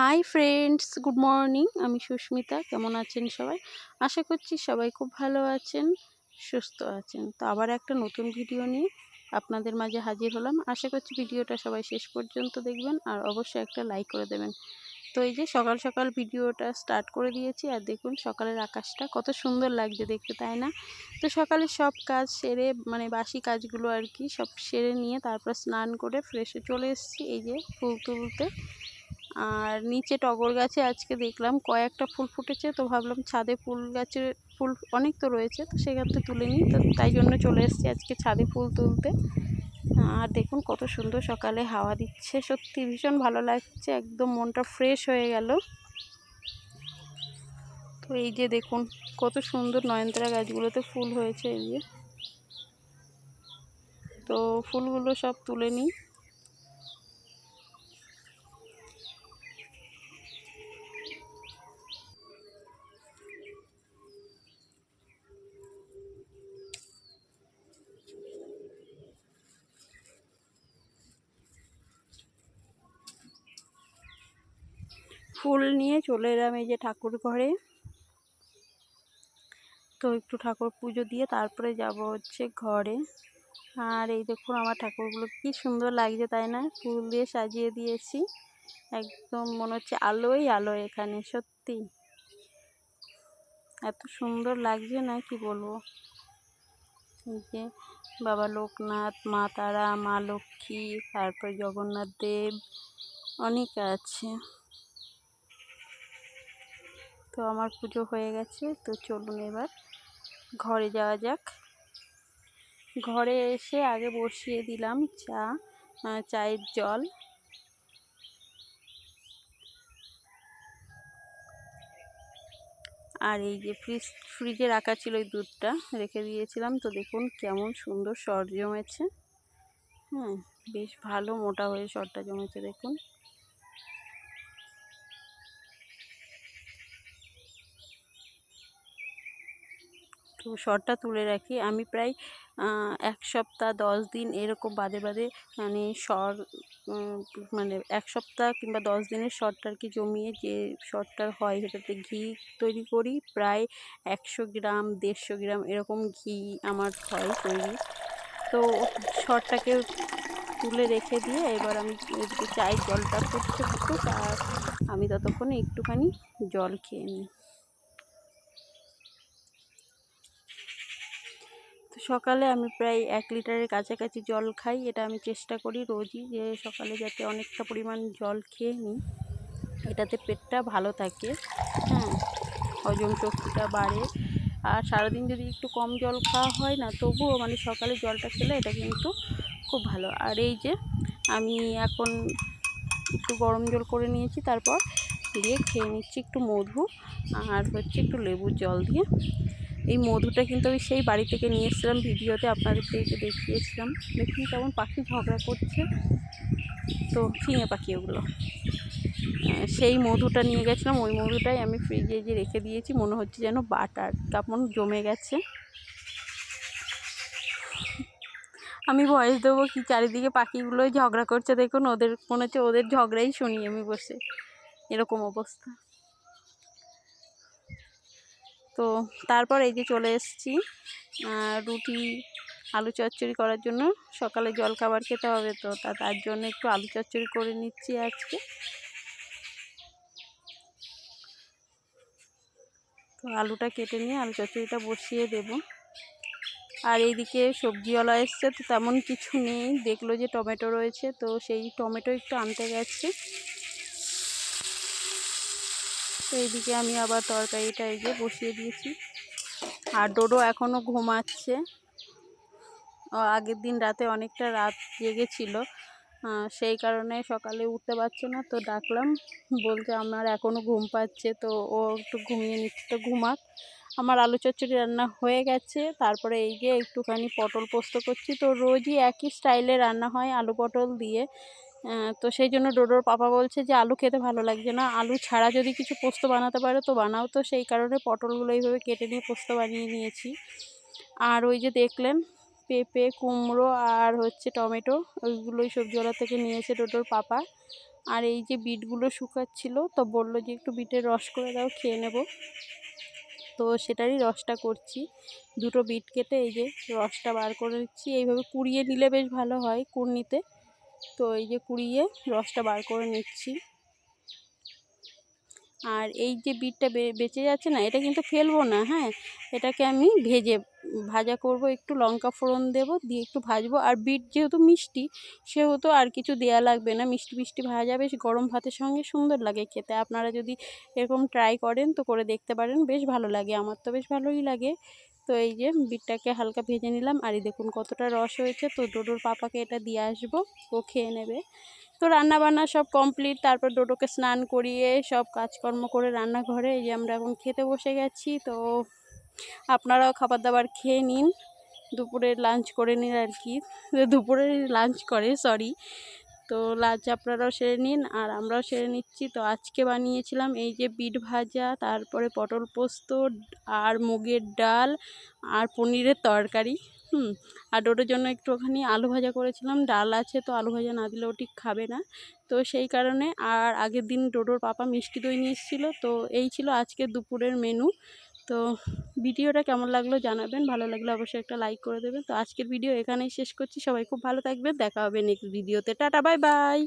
Hi friends good morning আমি সুস্মিতা। কেমন আছেন সবাই? আশা করছি সবাই খুব ভালো আছেন, সুস্থ আছেন। তো আবার একটা নতুন ভিডিও নিয়ে আপনাদের মাঝে হাজির হলাম। আশা করছি ভিডিওটা সবাই শেষ পর্যন্ত দেখবেন আর অবশ্যই একটা লাইক করে দেবেন। তো এই যে সকাল সকাল ভিডিওটা স্টার্ট করে দিয়েছি আর দেখুন সকালের আকাশটা কত সুন্দর লাগছে দেখতে, তাই না? তো সকালে সব কাজ সেরে মানে বাসি কাজগুলো আর কি সব সেরে নিয়ে তারপর স্নান করে ফ্রেশে চলে এসেছি। এই যে ফুল তুলতে। আর নিচে টগর গাছে আজকে দেখলাম কয়েকটা ফুল ফুটেছে, তো ভাবলাম ছাদে ফুল গাছের ফুল অনেক তো রয়েছে, তো সেখান থেকে তুলে নিই, তো তাই জন্য চলে এসেছি আজকে ছাদে ফুল তুলতে। আর দেখুন কত সুন্দর সকালে হাওয়া দিচ্ছে, সত্যি ভীষণ ভালো লাগছে, একদম মনটা ফ্রেশ হয়ে গেল। তো এই যে দেখুন কত সুন্দর নয়নতারা গাছগুলোতে ফুল হয়েছে এই যে। তো ফুলগুলো সব তুলে নিই। ফুল নিয়ে চলে এলাম এই যে ঠাকুর ঘরে। তো একটু ঠাকুর পুজো দিয়ে তারপরে যাব হচ্ছে ঘরে। আর এই দেখুন আমার ঠাকুরগুলো কি সুন্দর লাগছে, তাই না? ফুল দিয়ে সাজিয়ে দিয়েছি। একদম মনে হচ্ছে আলোই আলো এখানে, সত্যি। এত সুন্দর লাগছে না, কি বলব? এই যে বাবা লোকনাথ, মা তারা, মা লক্ষ্মী, তারপর জগন্নাথ দেব, অনেক আছে। তো আমার পুজো হয়ে গেছে, তো চলুন এবার ঘরে যাওয়া যাক। ঘরে এসে আগে বসিয়ে দিলাম চা চায়ের জল। আর এই যে ফ্রিজ, ফ্রিজে রাখা ছিল ওই দুধটা, রেখে দিয়েছিলাম। তো দেখুন কেমন সুন্দর সর জমেছে। হ্যাঁ বেশ ভালো মোটা হয়ে সরটা জমেছে, দেখুন। তো শরটা তুলে রাখি। আমি প্রায় এক সপ্তাহ, দশ দিন এরকম বাদে বাদে মানে সর মানে এক সপ্তাহ কিংবা দশ দিনের শরটা আর কি জমিয়ে যে শরটা হয় সেটাতে ঘি তৈরি করি। প্রায় একশো গ্রাম, দেড়শো গ্রাম এরকম ঘি আমার হয় তৈরি। তো শরটাকে তুলে রেখে দিয়ে এবার আমি চায়ের জলটা ফুটতে আর আমি ততক্ষণে একটুখানি জল খেয়ে নিই। সকালে আমি প্রায় এক লিটারের কাছাকাছি জল খাই, এটা আমি চেষ্টা করি রোজই যে সকালে যাতে অনেকটা পরিমাণ জল খেয়ে নিই। এটাতে পেটটা ভালো থাকে হ্যাঁ হজম শক্তিটা বাড়ে। আর সারাদিন যদি একটু কম জল খাওয়া হয় না, তবুও মানে সকালে জলটা খেলে এটা কিন্তু খুব ভালো। আর এই যে আমি এখন একটু গরম জল করে নিয়েছি, তারপর দিয়ে খেয়ে নিচ্ছি একটু মধু আর হচ্ছে একটু লেবুর জল দিয়ে। এই মধুটা কিন্তু আমি সেই বাড়ি থেকে নিয়ে এসেছিলাম, ভিডিওতে আপনাদেরকে দেখিয়েছিলাম। দেখুন কেমন পাখি ঝগড়া করছে। তো ফিঙে পাখি ওগুলো। সেই মধুটা নিয়ে গেছিলাম, ওই মধুটাই আমি ফ্রিজে যে রেখে দিয়েছি, মনে হচ্ছে যেন বাটার কেমন জমে গেছে। আমি ভয়েস দেবো কি চারিদিকে পাখিগুলোই ঝগড়া করছে, দেখুন ওদের মনে হচ্ছে ওদের ঝগড়াই শুনি আমি বসে। এরকম অবস্থা। তো তারপর এই যে চলে এসেছি রুটি, আলু চচ্চড়ি করার জন্য। সকালে জল খাবার খেতে হবে তো, তা তার জন্য একটু আলু চচ্চড়ি করে নিচ্ছি আজকে। তো আলুটা কেটে নিয়ে আলু চচ্চড়িটা বসিয়ে দেব। আর এইদিকে সবজিওয়ালা এসছে, তো তেমন কিছু নেই। দেখল যে টমেটো রয়েছে, তো সেই টমেটো একটু আনতে গেছে। তো এইদিকে আমি আবার তরকারিটা এই যে বসিয়ে দিয়েছি। আর ডোডো এখনও ঘুমাচ্ছে। আগের দিন রাতে অনেকটা রাত জেগেছিল। সেই কারণে সকালে উঠতে পারছে না, তো ডাকলাম। বলতে আমার এখনও ঘুম পাচ্ছে। তো ও একটু ঘুমিয়ে নিচ্ছে, তো ঘুমাক। আমার আলু চচ্চড়ি রান্না হয়ে গেছে। তারপরে এই যে একটুখানি পটল পোস্ত করছি। তো রোজই একই স্টাইলে রান্না হয় আলু পটল দিয়ে। তো সেই জন্য ডোডোর পাপা বলছে যে, আলু খেতে ভালো লাগছে না। আলু ছাড়া যদি কিছু পোস্ত বানাতে পারে তো বানাও। তো সেই কারণে পটলগুলো এইভাবে কেটে নিয়ে পোস্ত বানিয়ে নিয়েছি। আর ওই যে দেখলেন, পেঁপে, কুমড়ো আর হচ্ছে টমেটো, ওইগুলোই সবজিওয়ালা থেকে নিয়েছে ডোডোর পাপা। আর এই যে বিটগুলো শুকাচ্ছিল, তো বলল যে, একটু বিটের রস করে দাও, খেয়ে নেব। তো সেটারই রসটা করছি। দুটো বিট কেটে এই যে রসটা বার করে নিচ্ছি। এইভাবে কুড়িয়ে নিলে বেশ ভালো হয় কুড়নিতে। তো এই যে কুড়িয়ে রসটা বার করে নিচ্ছি। আর এই যে বিটটা বেঁচে যাচ্ছে না, এটা কিন্তু ফেলব না হ্যাঁ? এটাকে আমি ভেজে ভাজা করব, একটু লঙ্কা ফোড়ন দেবো, দিয়ে একটু ভাজবো। আর বিট যেহেতু মিষ্টি, সেহেতু আর কিছু দেয়া লাগবে না। মিষ্টি মিষ্টি ভাজা বেশ গরম ভাতের সঙ্গে সুন্দর লাগে খেতে। আপনারা যদি এরকম ট্রাই করেন, তো করে দেখতে পারেন, বেশ ভালো লাগে। আমার তো বেশ ভালোই লাগে। তো এই যে বিটটাকে হালকা ভেজে নিলাম। আর এই দেখুন কতটা রস হয়েছে। তো ডোডোর পাপাকে এটা দিয়ে আসব। ও খেয়ে নেবে। তো রান্না বান্না সব কমপ্লিট তারপর ডোডোকে স্নান করিয়ে সব কাজকর্ম করে রান্নাঘরে এই যে আমরা এখন খেতে বসে গেছি। তো আপনারাও খাবার দাবার খেয়ে নিন। দুপুরের লাঞ্চ করে নিন আর কি। দুপুরে লাঞ্চ করে সরি তো লাঞ্চ আপনারাও সেরে নিন আর আমরাও সেরে নিচ্ছি। তো আজকে বানিয়েছিলাম এই যে বিট ভাজা, তারপরে পটল পোস্ত আর মুগের ডাল আর পনিরের তরকারি, হুম। আর ডোডোর জন্য একটু একটুখানি আলু ভাজা করেছিলাম। ডাল আছে তো আলু ভাজা না দিলে ও ঠিক খাবে না। তো সেই কারণে আর আগের দিন ডোডোর পাপা মিষ্টি দই নিয়ে এসেছিল। তো এই ছিল আজকে দুপুরের মেনু তো ভিডিওটা কেমন লাগল জানাবেন, ভালো লাগলে অবশ্যই একটা লাইক করে দেবেন। তো আজকের ভিডিও এখানেই শেষ করছি, সবাই খুব ভালো থাকবেন, দেখা হবে নেক্সট ভিডিওতে টাটা বাই বাই